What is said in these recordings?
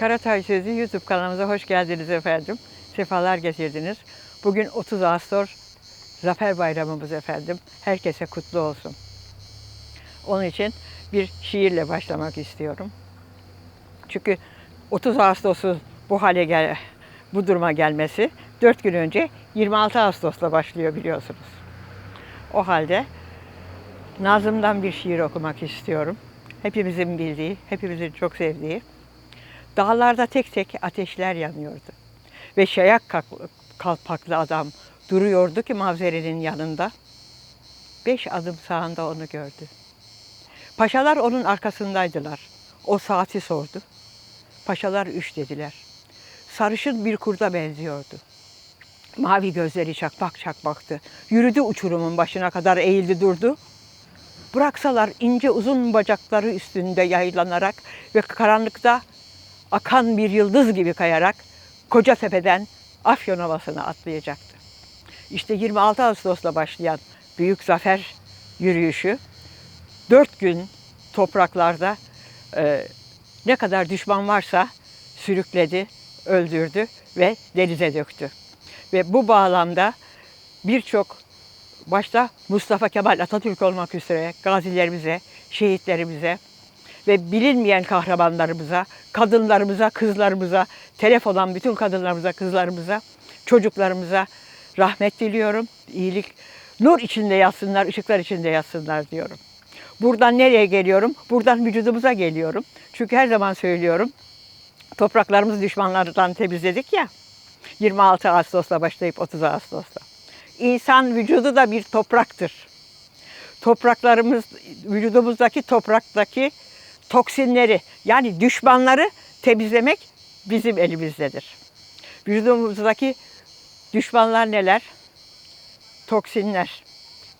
Karatay Sözü YouTube kanalımıza hoş geldiniz efendim. Sefalar getirdiniz. Bugün 30 Ağustos Zafer Bayramımız efendim. Herkese kutlu olsun. Onun için bir şiirle başlamak istiyorum. Çünkü 30 Ağustos'un bu hale gel bu duruma gelmesi 4 gün önce 26 Ağustos'la başlıyor biliyorsunuz. O halde Nazım'dan bir şiir okumak istiyorum. Hepimizin bildiği, hepimizin çok sevdiği. Dağlarda tek tek ateşler yanıyordu. Ve şayak kalpaklı adam duruyordu ki mavzerenin yanında. Beş adım sağında onu gördü. Paşalar onun arkasındaydılar. O saati sordu. Paşalar üç dediler. Sarışın bir kurda benziyordu. Mavi gözleri çakmak çakmaktı. Yürüdü uçurumun başına kadar eğildi durdu. Bıraksalar ince uzun bacakları üstünde yaylanarak ve karanlıkta akan bir yıldız gibi kayarak koca tepeden Afyon Ovası'na atlayacaktı. İşte 26 Ağustos'la başlayan büyük zafer yürüyüşü dört gün topraklarda e, ne kadar düşman varsa sürükledi, öldürdü ve denize döktü. Ve bu bağlamda birçok başta Mustafa Kemal Atatürk olmak üzere gazilerimize, şehitlerimize ve bilinmeyen kahramanlarımıza, kadınlarımıza, kızlarımıza, telef olan bütün kadınlarımıza, kızlarımıza, çocuklarımıza rahmet diliyorum. İyilik, nur içinde yatsınlar, ışıklar içinde yatsınlar diyorum. Buradan nereye geliyorum? Buradan vücudumuza geliyorum. Çünkü her zaman söylüyorum, topraklarımızı düşmanlardan temizledik ya. 26 Ağustos'la başlayıp 30 Ağustos'ta. İnsan vücudu da bir topraktır. Topraklarımız, vücudumuzdaki topraktaki toksinleri yani düşmanları temizlemek bizim elimizdedir. Vücudumuzdaki düşmanlar neler? Toksinler,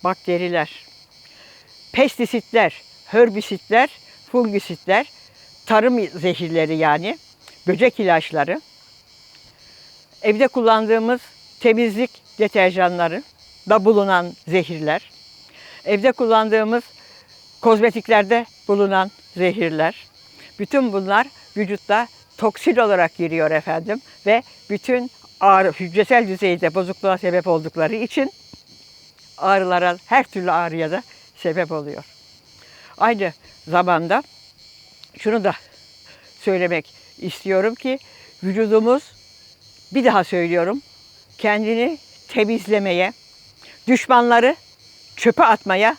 bakteriler, pestisitler, herbisitler, fungisitler, tarım zehirleri yani, böcek ilaçları, evde kullandığımız temizlik deterjanları da bulunan zehirler, evde kullandığımız kozmetiklerde bulunan zehirler, bütün bunlar vücutta toksin olarak giriyor efendim ve bütün ağrı, hücresel düzeyde bozukluğa sebep oldukları için ağrılara, her türlü ağrıya da sebep oluyor. Aynı zamanda şunu da söylemek istiyorum ki vücudumuz bir daha söylüyorum kendini temizlemeye, düşmanları çöpe atmaya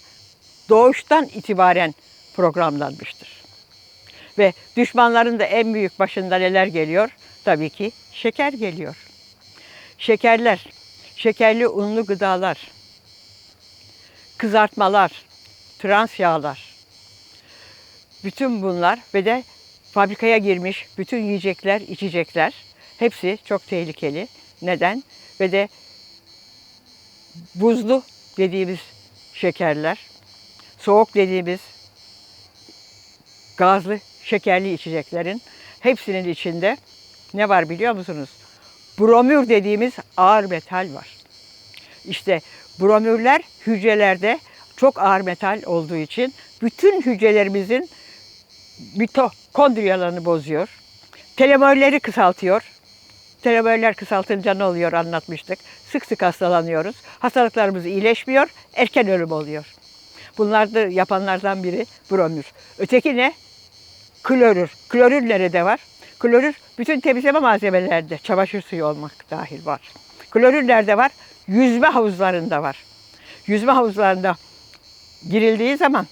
doğuştan itibaren programlanmıştır. Ve düşmanların da en büyük başında neler geliyor? Tabii ki şeker geliyor. Şekerler, şekerli unlu gıdalar, kızartmalar, trans yağlar. Bütün bunlar ve de fabrikaya girmiş bütün yiyecekler, içecekler hepsi çok tehlikeli. Neden? Ve de buzlu dediğimiz şekerler, soğuk dediğimiz gazlı şekerli içeceklerin hepsinin içinde ne var biliyor musunuz? Bromür dediğimiz ağır metal var. İşte bromürler hücrelerde çok ağır metal olduğu için bütün hücrelerimizin mitokondriyalarını bozuyor. Telomerleri kısaltıyor. Telomerler kısaltınca ne oluyor anlatmıştık. Sık sık hastalanıyoruz. Hastalıklarımız iyileşmiyor, erken ölüm oluyor. Bunlar da yapanlardan biri bromür. Öteki ne? Klorür. Klorür nerede var? Klorür bütün temizleme malzemelerde, çamaşır suyu olmak dahil var. Klorür nerede var? Yüzme havuzlarında var. Yüzme havuzlarında girildiği zaman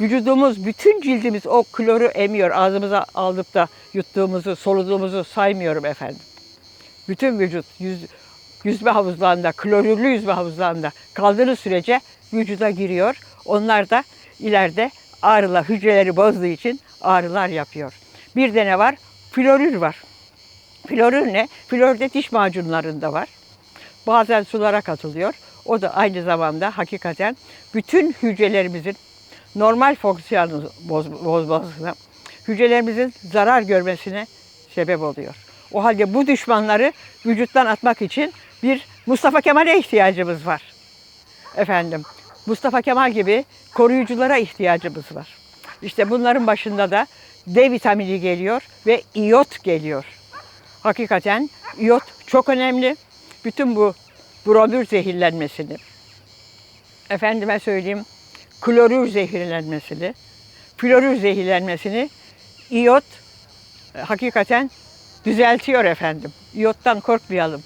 vücudumuz, bütün cildimiz o kloru emiyor. Ağzımıza alıp da yuttuğumuzu, soluduğumuzu saymıyorum efendim. Bütün vücut yüz, yüzme havuzlarında, klorürlü yüzme havuzlarında kaldığınız sürece vücuda giriyor. Onlar da ileride ağrılar, hücreleri bozduğu için ağrılar yapıyor. Bir de ne var? Florür var. Florür ne? Florür de diş macunlarında var. Bazen sulara katılıyor. O da aynı zamanda hakikaten bütün hücrelerimizin normal fonksiyonunu boz- bozmasına, hücrelerimizin zarar görmesine sebep oluyor. O halde bu düşmanları vücuttan atmak için bir Mustafa Kemal'e ihtiyacımız var. Efendim, Mustafa Kemal gibi koruyuculara ihtiyacımız var. İşte bunların başında da D vitamini geliyor ve iyot geliyor. Hakikaten iyot çok önemli. Bütün bu bromür zehirlenmesini, efendime söyleyeyim klorür zehirlenmesini, florür zehirlenmesini iyot e, hakikaten düzeltiyor efendim. İyottan korkmayalım.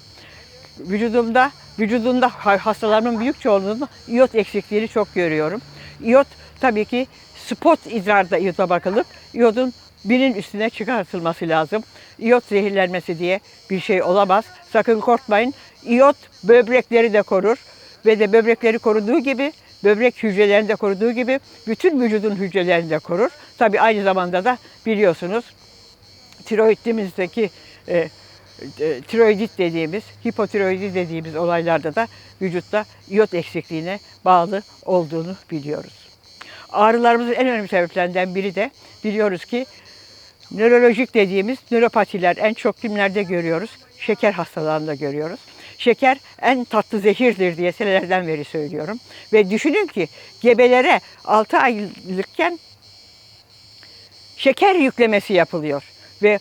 Vücudumda, vücudumda ha- hastalarımın büyük çoğunluğunda iyot eksikliğini çok görüyorum. İyot tabii ki spot idrarda iyota bakılıp iyodun binin üstüne çıkartılması lazım. İyot zehirlenmesi diye bir şey olamaz. Sakın korkmayın. İyot böbrekleri de korur ve de böbrekleri koruduğu gibi böbrek hücrelerini de koruduğu gibi bütün vücudun hücrelerini de korur. Tabii aynı zamanda da biliyorsunuz tiroidimizdeki e, e, tiroidit dediğimiz, hipotiroidi dediğimiz olaylarda da vücutta iyot eksikliğine bağlı olduğunu biliyoruz. Ağrılarımızın en önemli sebeplerinden biri de biliyoruz ki nörolojik dediğimiz nöropatiler en çok kimlerde görüyoruz? Şeker hastalarında görüyoruz. Şeker en tatlı zehirdir diye senelerden beri söylüyorum. Ve düşünün ki gebelere 6 aylıkken şeker yüklemesi yapılıyor. Ve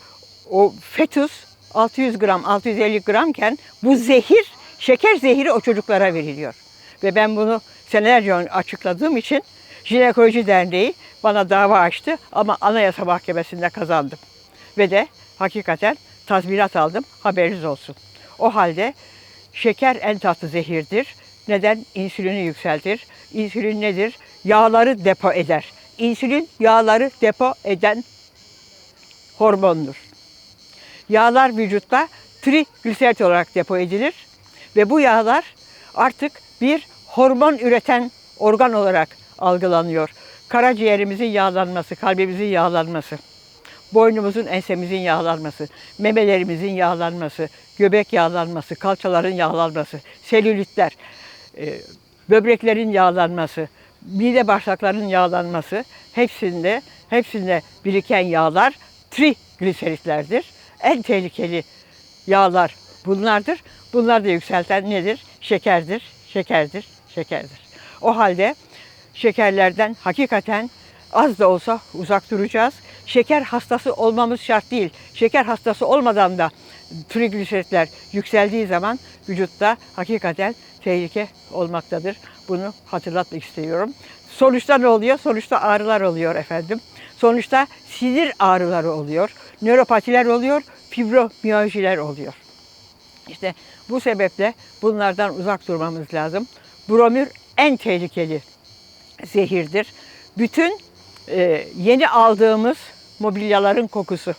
o fetus 600 gram, 650 gramken bu zehir, şeker zehri o çocuklara veriliyor. Ve ben bunu senelerce açıkladığım için Jinekoloji Derneği bana dava açtı ama Anayasa Mahkemesi'nde kazandım. Ve de hakikaten tazminat aldım, haberiniz olsun. O halde şeker en tatlı zehirdir. Neden? İnsülini yükseltir. İnsülin nedir? Yağları depo eder. İnsülin yağları depo eden hormondur. Yağlar vücutta trigliserit olarak depo edilir ve bu yağlar artık bir hormon üreten organ olarak algılanıyor. Karaciğerimizin yağlanması, kalbimizin yağlanması, boynumuzun, ensemizin yağlanması, memelerimizin yağlanması, göbek yağlanması, kalçaların yağlanması, selülitler, e, böbreklerin yağlanması, mide bağırsaklarının yağlanması hepsinde hepsinde biriken yağlar trigliseritlerdir. En tehlikeli yağlar bunlardır. Bunlar da yükselten nedir? Şekerdir, şekerdir, şekerdir. O halde şekerlerden hakikaten az da olsa uzak duracağız. Şeker hastası olmamız şart değil. Şeker hastası olmadan da trigliseritler yükseldiği zaman vücutta hakikaten tehlike olmaktadır. Bunu hatırlatmak istiyorum. Sonuçta ne oluyor? Sonuçta ağrılar oluyor efendim. Sonuçta sinir ağrıları oluyor, nöropatiler oluyor, fibromiyaljiler oluyor. İşte bu sebeple bunlardan uzak durmamız lazım. Bromür en tehlikeli zehirdir. Bütün e, yeni aldığımız mobilyaların kokusu,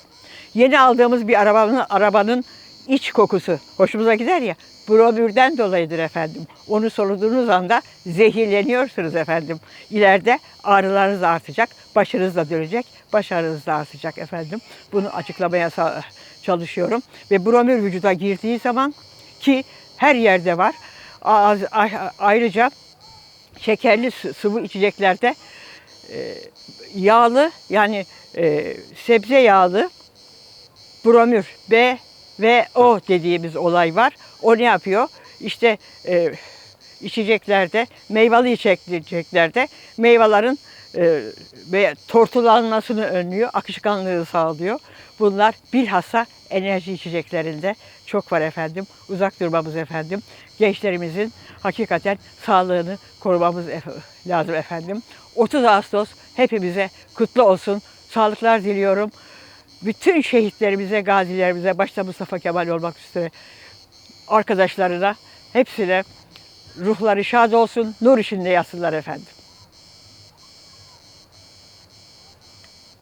yeni aldığımız bir arabanın arabanın iç kokusu hoşumuza gider ya. Bromürden dolayıdır efendim. Onu soluduğunuz anda zehirleniyorsunuz efendim. İleride ağrılarınız artacak, başınız da dönecek, baş da artacak efendim. Bunu açıklamaya çalışıyorum. Ve bromür vücuda girdiği zaman ki her yerde var. Ayrıca şekerli sı- sıvı içeceklerde e, yağlı yani e, sebze yağlı bromür B ve O dediğimiz olay var. O ne yapıyor? İşte e, içeceklerde, meyveli içeceklerde meyvelerin e, ve tortulanmasını önlüyor, akışkanlığı sağlıyor. Bunlar bilhassa enerji içeceklerinde çok var efendim. Uzak durmamız efendim. Gençlerimizin hakikaten sağlığını korumamız ef- lazım efendim. 30 Ağustos hepimize kutlu olsun. Sağlıklar diliyorum. Bütün şehitlerimize, gazilerimize, başta Mustafa Kemal olmak üzere arkadaşlarına hepsine ruhları şad olsun, nur içinde yatsınlar efendim.